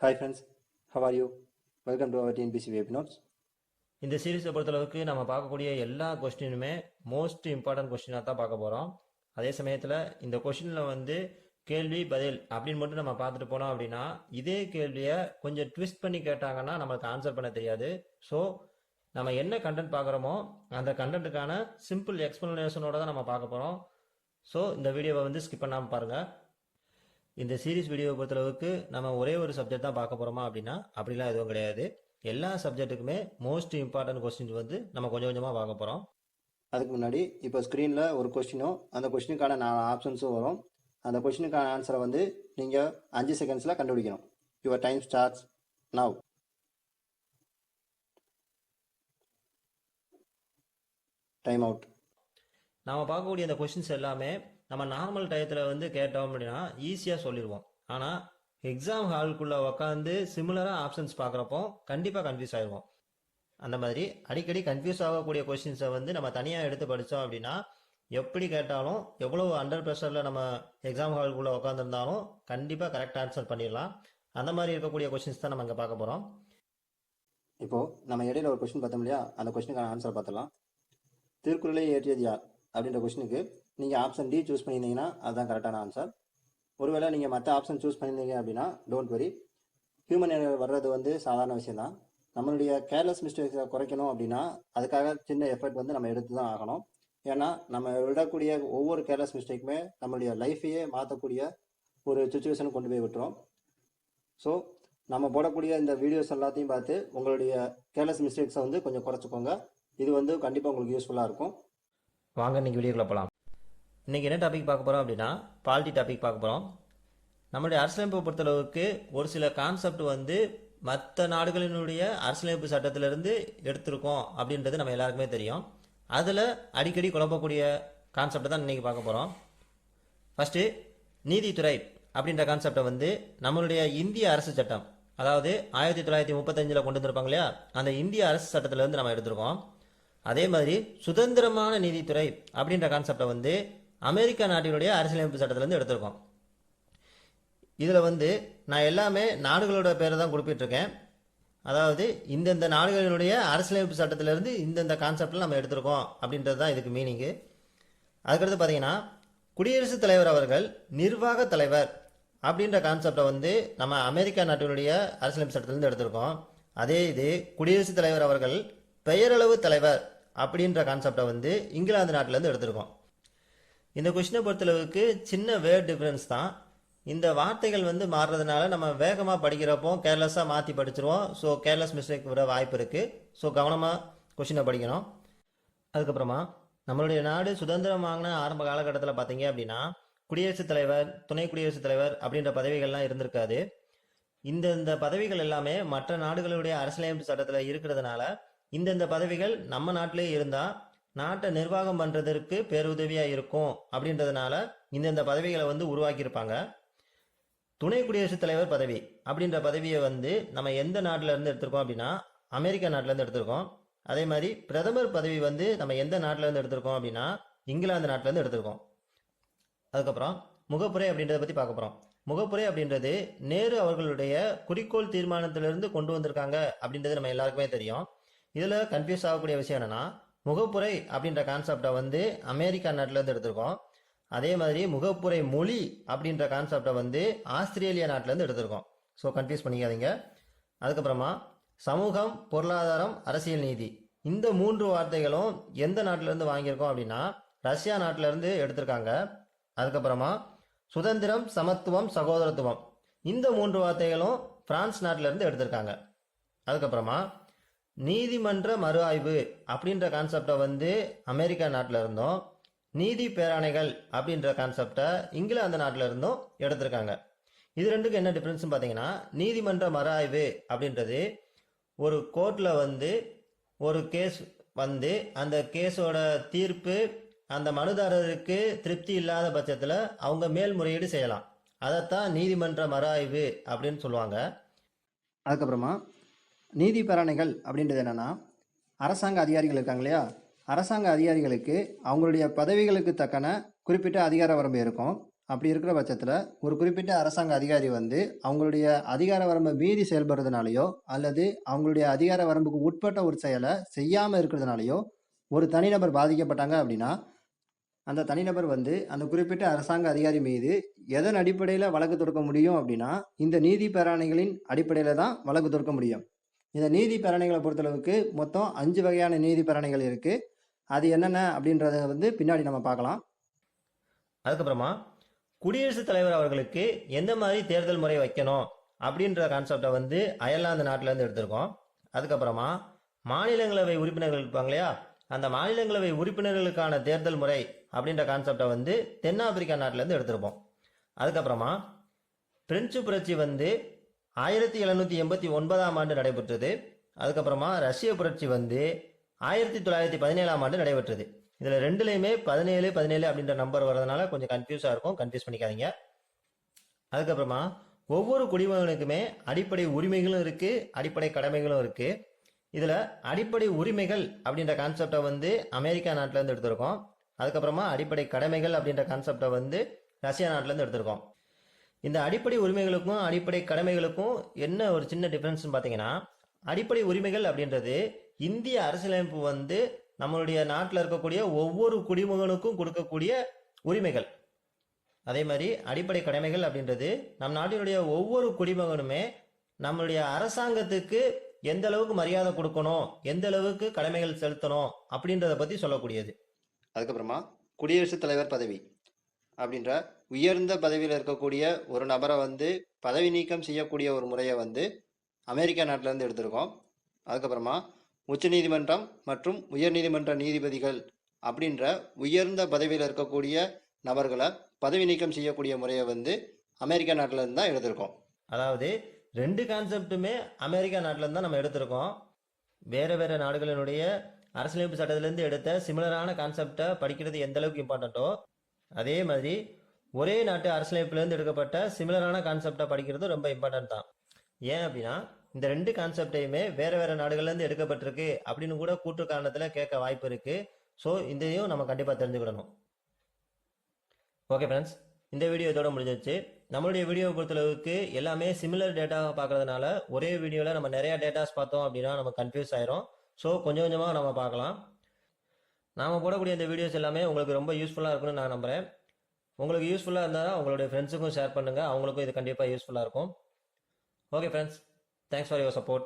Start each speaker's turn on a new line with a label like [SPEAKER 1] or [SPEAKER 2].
[SPEAKER 1] Hi friends how are you welcome to our TNPSC Web Notes.
[SPEAKER 2] இந்த சீரீஸை பொறுத்தளவுக்கு நம்ம பார்க்கக்கூடிய எல்லா கொஸ்டினுமே மோஸ்ட் இம்பார்ட்டன்ட் கொஸ்டினாக தான் பார்க்க போகிறோம் அதே சமயத்தில் இந்த கொஸ்டினில் வந்து கேள்வி பதில் அப்படின்னு மட்டும் நம்ம பார்த்துட்டு போனோம் அப்படின்னா இதே கேள்வியை கொஞ்சம் ட்விஸ்ட் பண்ணி கேட்டாங்கன்னா நம்மளுக்கு ஆன்சர் பண்ண தெரியாது. ஸோ நம்ம என்ன கண்டென்ட் பார்க்குறோமோ அந்த கண்டென்ட்டுக்கான சிம்பிள் எக்ஸ்ப்ளனேஷனோட தான் நம்ம பார்க்க போகிறோம் ஸோ இந்த வீடியோவை வந்து ஸ்கிப் பண்ணாமல் பாருங்கள் இந்த சீரிஸ் வீடியோவை பொறுத்தளவுக்கு நம்ம ஒரே ஒரு சப்ஜெக்ட் தான் பார்க்க போகிறோமா அப்படின்னா அப்படிலாம் எதுவும் கிடையாது. எல்லா சப்ஜெக்ட்டுக்குமே மோஸ்ட் இம்பார்ட்டன்ட் கொஸ்டின்ஸ் வந்து நம்ம கொஞ்சம் கொஞ்சமாக பார்க்க போகிறோம்
[SPEAKER 1] அதுக்கு முன்னாடி இப்போ ஸ்க்ரீனில் ஒரு கொஸ்டினும் அந்த கொஸ்டினுக்கான நாலு ஆப்ஷன்ஸும் வரும். அந்த கொஸ்டினுக்கான ஆன்சரை வந்து நீங்கள் அஞ்சு செகண்ட்ஸில் கண்டுபிடிக்கணும். Your time starts now time out
[SPEAKER 2] நாம பார்க்கக்கூடிய அந்த கொஸ்டின்ஸ் எல்லாமே நம்ம நார்மல் டயத்தில் வந்து கேட்டோம் அப்படின்னா ஈஸியாக சொல்லிடுவோம் ஆனால் எக்ஸாம் ஹால்குள்ளே உட்காந்து சிமிலராக ஆப்ஷன்ஸ் பார்க்குறப்போ கண்டிப்பாக கன்ஃபியூஸ் ஆயிடுவோம் அந்த மாதிரி அடிக்கடி கன்ஃபியூஸ் ஆகக்கூடிய கொஸ்டின்ஸை வந்து நம்ம தனியாக எடுத்து படித்தோம் அப்படின்னா எப்படி கேட்டாலும் எவ்வளோ அண்டர் ப்ரெஷரில் நம்ம எக்ஸாம் ஹால்குள்ளே உட்காந்துருந்தாலும் கண்டிப்பாக கரெக்ட் ஆன்சர் பண்ணிடலாம். அந்த மாதிரி இருக்கக்கூடிய கொஸ்டின்ஸ் தான் நம்ம இங்கே பார்க்க போகிறோம்
[SPEAKER 1] இப்போது நம்ம இடையில ஒரு கொஸ்டின் பார்த்தோம் இல்லையா? அந்த கொஸ்டினுக்கான ஆன்சர் பார்த்துலாம் திருக்குறளை ஏற்றியது யார்? அப்படின்ற கொஸ்டினுக்கு நீங்கள் ஆப்ஷன் டி சூஸ் பண்ணியிருந்தீங்கன்னா அதுதான் கரெக்டான ஆன்சர் ஒருவேளை நீங்கள் மற்ற ஆப்ஷன் சூஸ் பண்ணியிருந்தீங்க அப்படின்னா டோன்ட் வரி ஹியூமன் எரர் வர்றது வந்து சாதாரண விஷயம் தான் நம்மளுடைய கேர்லெஸ் மிஸ்டேக்ஸை குறைக்கணும் அப்படின்னா அதுக்காக சின்ன எஃபர்ட் வந்து நம்ம எடுத்து தான் ஆகணும். ஏன்னா நம்ம விடக்கூடிய ஒவ்வொரு கேர்லெஸ் மிஸ்டேக்குமே நம்மளுடைய லைஃபையே மாற்றக்கூடிய ஒரு சுச்சுவேஷன் கொண்டு போய் விட்டுரும். ஸோ நம்ம போடக்கூடிய இந்த வீடியோஸ் எல்லாத்தையும் பார்த்து உங்களுடைய கேர்லெஸ் மிஸ்டேக்ஸை வந்து கொஞ்சம் குறைச்சிக்கோங்க. இது வந்து கண்டிப்பாக உங்களுக்கு யூஸ்ஃபுல்லாக இருக்கும்.
[SPEAKER 2] வாங்க இன்னைக்கு வீடியோக்குள்ளே போகலாம் இன்றைக்கி என்ன டாபிக் பார்க்க போகிறோம் அப்படின்னா பாலிட்டி டாபிக் பார்க்க போகிறோம் நம்மளுடைய அரசியலமைப்பை பொறுத்தளவுக்கு ஒரு சில கான்செப்ட் வந்து மற்ற நாடுகளினுடைய அரசியலமைப்பு சட்டத்திலிருந்து எடுத்திருக்கோம் அப்படின்றது நம்ம எல்லாருக்குமே தெரியும். அதில் அடிக்கடி குழப்பக்கூடிய கான்செப்டை தான் இன்னைக்கு பார்க்க போகிறோம் ஃபஸ்ட்டு நீதித்துறை அப்படின்ற கான்செப்டை வந்து நம்மளுடைய இந்திய அரசு சட்டம் அதாவது ஆயிரத்தி தொள்ளாயிரத்தி முப்பத்தஞ்சில் கொண்டு வந்திருப்பாங்க இல்லையா? அந்த இந்திய அரசு சட்டத்திலேருந்து நம்ம எடுத்திருக்கோம். அதே மாதிரி சுதந்திரமான நீதித்துறை அப்படின்ற கான்செப்டை வந்து அமெரிக்கா நாட்டினுடைய அரசியலமைப்பு சட்டத்திலேருந்து எடுத்திருக்கோம். இதில் வந்து நான் எல்லாமே நாடுகளோட பேரை தான் குறிப்பிட்டிருக்கேன். அதாவது இந்தந்த நாடுகளினுடைய அரசியலமைப்பு சட்டத்திலேருந்து இந்தந்த கான்செப்டில் நம்ம எடுத்திருக்கோம் அப்படின்றது தான் இதுக்கு மீனிங்கு அதுக்கடுத்து பார்த்தீங்கன்னா குடியரசுத் தலைவர் அவர்கள் நிர்வாக தலைவர் அப்படின்ற கான்செப்டை வந்து நம்ம அமெரிக்கா நாட்டினுடைய அரசியலமைப்பு சட்டத்திலேருந்து எடுத்திருக்கோம். அதே இது குடியரசுத் தலைவர் அவர்கள் பெயரளவு தலைவர் அப்படின்ற கான்செப்டை வந்து இங்கிலாந்து நாட்டிலேருந்து எடுத்திருக்கோம். இந்த கொஷினை பொறுத்தளவுக்கு சின்ன வேர் டிஃப்ரென்ஸ் தான். இந்த வார்த்தைகள் வந்து மாறுறதுனால நம்ம வேகமாக படிக்கிறப்போ கேர்லெஸ்ஸாக மாற்றி படிச்சிருவோம். ஸோ கேர்லெஸ் மிஸ்டேக் வர வாய்ப்பு இருக்குது ஸோ கவனமாக கொஷினை படிக்கணும். அதுக்கப்புறமா நம்மளுடைய நாடு சுதந்திரம் வாங்கின ஆரம்ப காலகட்டத்தில் பார்த்தீங்க அப்படின்னா குடியரசுத் தலைவர் துணை குடியரசுத் தலைவர் அப்படின்ற பதவிகள்லாம் இருந்திருக்காது. இந்த இந்த பதவிகள் எல்லாமே மற்ற நாடுகளுடைய அரசியலமைப்பு சட்டத்தில் இருக்கிறதுனால இந்தந்த பதவிகள் நம்ம நாட்டிலே இருந்தால் நாட்டை நிர்வாகம் பண்ணுறதற்கு பேருதவியாக இருக்கும் அப்படின்றதுனால இந்தந்த பதவிகளை வந்து உருவாக்கியிருப்பாங்க. துணை குடியரசுத் தலைவர் பதவி அப்படின்ற பதவியை வந்து நம்ம எந்த நாட்டில் இருந்து எடுத்திருக்கோம் அப்படின்னா அமெரிக்கா நாட்டிலேருந்து எடுத்திருக்கோம். அதே மாதிரி பிரதமர் பதவி வந்து நம்ம எந்த நாட்டிலேருந்து எடுத்திருக்கோம் அப்படின்னா இங்கிலாந்து நாட்டிலேருந்து எடுத்திருக்கோம். அதுக்கப்புறம் முகப்புரை அப்படின்றத பற்றி பார்க்க போகிறோம் முகப்புரை அப்படின்றது நேரு அவர்களுடைய குறிக்கோள் தீர்மானத்திலிருந்து கொண்டு வந்திருக்காங்க அப்படின்றது நம்ம எல்லாருக்குமே தெரியும். இதில் கன்ஃபியூஸ் ஆகக்கூடிய விஷயம் என்னன்னா முகப்புரை அப்படின்ற கான்செப்டை வந்து அமெரிக்கா நாட்டிலேருந்து எடுத்திருக்கோம். அதே மாதிரி முகப்புரை மொழி அப்படின்ற கான்செப்டை வந்து ஆஸ்திரேலியா நாட்டிலேருந்து எடுத்திருக்கோம். ஸோ கன்ஃபியூஸ் பண்ணிக்காதீங்க. அதுக்கப்புறமா சமூகம் பொருளாதாரம் அரசியல் நீதி. இந்த மூன்று வார்த்தைகளும் எந்த நாட்டிலேருந்து வாங்கியிருக்கோம் அப்படின்னா ரஷ்யா நாட்டிலேருந்து எடுத்திருக்காங்க. அதுக்கப்புறமா சுதந்திரம் சமத்துவம் சகோதரத்துவம். இந்த மூன்று வார்த்தைகளும் பிரான்ஸ் நாட்டிலேருந்து எடுத்திருக்காங்க. அதுக்கப்புறமா நீதிமன்ற மறு ஆய்வு அப்படின்ற கான்செப்டை வந்து அமெரிக்கா நாட்டில் இருந்தோம். நீதி பேராணைகள் அப்படின்ற கான்செப்டை இங்கிலாந்து நாட்டில் இருந்தும் எடுத்திருக்காங்க. இது ரெண்டுக்கும் என்ன டிஃப்ரென்ஸ்னு பார்த்தீங்கன்னா நீதிமன்ற மறு ஆய்வு அப்படின்றது ஒரு கோர்ட்டில் வந்து ஒரு கேஸ் வந்து அந்த கேஸோட தீர்ப்பு அந்த மனுதாரருக்கு திருப்தி இல்லாத பட்சத்தில் அவங்க மேல்முறையீடு செய்யலாம். அதைத்தான் நீதிமன்ற மறு ஆய்வு அப்படின்னு சொல்லுவாங்க.
[SPEAKER 1] அதுக்கப்புறமா நீதிபரணைகள் அப்படின்றது என்னென்னா அரசாங்க அதிகாரிகள் இருக்காங்க இல்லையா? அரசாங்க அதிகாரிகளுக்கு அவங்களுடைய பதவிகளுக்கு தக்கன குறிப்பிட்ட அதிகார வரம்பு இருக்கும். அப்படி இருக்கிற பட்சத்தில் ஒரு குறிப்பிட்ட அரசாங்க அதிகாரி வந்து அவங்களுடைய அதிகார வரம்பை மீறி செயல்படுறதுனாலையோ அல்லது அவங்களுடைய அதிகார வரம்புக்கு உட்பட்ட ஒரு செயலை செய்யாமல் இருக்கிறதுனாலையோ ஒரு தனிநபர் பாதிக்கப்பட்டாங்க அப்படின்னா அந்த தனிநபர் வந்து அந்த குறிப்பிட்ட அரசாங்க அதிகாரி மீது எதன் அடிப்படையில் வழக்கு தொடுக்க முடியும் அப்படின்னா இந்த நீதி பேராணைகளின் அடிப்படையில் தான் வழக்கு தொடுக்க முடியும். இந்த நீதி பேரணைகளை பொறுத்தளவுக்கு மொத்தம் அஞ்சு வகையான நீதி பேரணைகள் இருக்குது அது என்னென்ன அப்படின்றத வந்து பின்னாடி நம்ம பார்க்கலாம்.
[SPEAKER 2] அதுக்கப்புறமா குடியரசுத் தலைவர் அவர்களுக்கு எந்த மாதிரி தேர்தல் முறை வைக்கணும் அப்படின்ற கான்செப்டை வந்து அயர்லாந்து நாட்டிலேருந்து எடுத்திருக்கோம். அதுக்கப்புறமா மாநிலங்களவை உறுப்பினர்கள் இருப்பாங்க இல்லையா? அந்த மாநிலங்களவை உறுப்பினர்களுக்கான தேர்தல் முறை அப்படின்ற கான்செப்டை வந்து தென்னாப்பிரிக்கா நாட்டிலேருந்து எடுத்திருப்போம். அதுக்கப்புறமா பிரெஞ்சு புரட்சி வந்து ஆயிரத்தி எழுநூற்றி எண்பத்தி ஒன்பதாம் ஆண்டு நடைபெற்றது. அதுக்கப்புறமா ரஷ்ய புரட்சி வந்து ஆயிரத்தி தொள்ளாயிரத்தி பதினேழாம் ஆண்டு நடைபெற்றது. இதில் ரெண்டுலேயுமே பதினேழு பதினேழு அப்படின்ற நம்பர் வரதுனால கொஞ்சம் கன்ஃபியூஸாக இருக்கும். கன்ஃபியூஸ் பண்ணிக்காதீங்க. அதுக்கப்புறமா ஒவ்வொரு குடிமகனுக்குமே அடிப்படை உரிமைகளும் இருக்குது அடிப்படை கடமைகளும் இருக்குது இதில் அடிப்படை உரிமைகள் அப்படின்ற கான்செப்டை வந்து அமெரிக்கா நாட்டிலேருந்து எடுத்திருக்கோம். அதுக்கப்புறமா அடிப்படை கடமைகள் அப்படின்ற கான்செப்டை வந்து ரஷ்யா நாட்டிலேருந்து எடுத்திருக்கோம். இந்த அடிப்படை உரிமைகளுக்கும் அடிப்படை கடமைகளுக்கும் என்ன ஒரு சின்ன டிஃப்ரென்ஸ்னு பார்த்தீங்கன்னா அடிப்படை உரிமைகள் அப்படின்றது இந்திய அரசியலமைப்பு வந்து நம்மளுடைய நாட்டில் இருக்கக்கூடிய ஒவ்வொரு குடிமகனுக்கும் கொடுக்கக்கூடிய உரிமைகள். அதே மாதிரி அடிப்படை கடமைகள் அப்படின்றது நம் நாட்டினுடைய ஒவ்வொரு குடிமகனுமே நம்மளுடைய அரசாங்கத்துக்கு எந்த அளவுக்கு மரியாதை கொடுக்கணும் எந்த அளவுக்கு கடமைகள் செலுத்தணும் அப்படின்றத பற்றி சொல்லக்கூடியது.
[SPEAKER 1] அதுக்கப்புறமா குடியரசுத் தலைவர் பதவி. அப்படின்ற உயர்ந்த பதவியில் இருக்கக்கூடிய ஒரு நபரை வந்து பதவி நீக்கம் செய்யக்கூடிய ஒரு முறையை வந்து அமெரிக்கா நாட்டிலேருந்து எடுத்திருக்கோம். அதுக்கப்புறமா உச்சநீதிமன்றம் மற்றும் உயர்நீதிமன்ற நீதிபதிகள் அப்படின்ற உயர்ந்த பதவியில் இருக்கக்கூடிய நபர்களை பதவி நீக்கம் செய்யக்கூடிய முறையை வந்து அமெரிக்கா நாட்டிலேருந்து தான் எடுத்திருக்கோம்.
[SPEAKER 2] அதாவது ரெண்டு கான்செப்ட்டுமே அமெரிக்கா நாட்டிலேருந்து தான் நம்ம எடுத்திருக்கோம். வேறு வேறு நாடுகளினுடைய அரசியலமைப்பு சட்டத்திலேருந்து எடுத்த சிமிலரான கான்செப்டை படிக்கிறது எந்த அளவுக்கு இம்பார்ட்டண்ட்டோ அதே மாதிரி ஒரே நாட்டு அரசியலமைப்புலேருந்து எடுக்கப்பட்ட சிமிலரான கான்செப்டை படிக்கிறது ரொம்ப இம்பார்ட்டன்ட் தான். ஏன் அப்படின்னா இந்த ரெண்டு கான்செப்டையுமே வேறு வேறு நாடுகள்லேருந்து எடுக்கப்பட்டிருக்கு அப்படின்னு கூட கூற்று காரணத்தில் கேட்க வாய்ப்பு இருக்குது ஸோ இதையும் நம்ம கண்டிப்பாக தெரிஞ்சுக்கிடணும். ஓகே ஃப்ரெண்ட்ஸ் இந்த வீடியோ இதோட முடிஞ்சிருச்சு. நம்மளுடைய வீடியோ பொறுத்தளவுக்கு எல்லாமே சிமிலர் டேட்டாவை பார்க்கறதுனால ஒரே வீடியோவில் நம்ம நிறையா டேட்டாஸ் பார்த்தோம் அப்படின்னா நம்ம கன்ஃபியூஸ் ஆயிரும். ஸோ கொஞ்சம் கொஞ்சமாக நம்ம பார்க்கலாம். நாம் போடக்கூடிய இந்த வீடியோஸ் எல்லாமே உங்களுக்கு ரொம்ப யூஸ்ஃபுல்லாக இருக்கும்னு நான் நம்புகிறேன் உங்களுக்கு யூஸ்ஃபுல்லாக இருந்தால் உங்களுடைய ஃப்ரெண்ட்ஸுக்கும் ஷேர் பண்ணுங்கள் அவங்களுக்கும் இது கண்டிப்பாக யூஸ்ஃபுல்லாக இருக்கும். Okay friends thanks for your support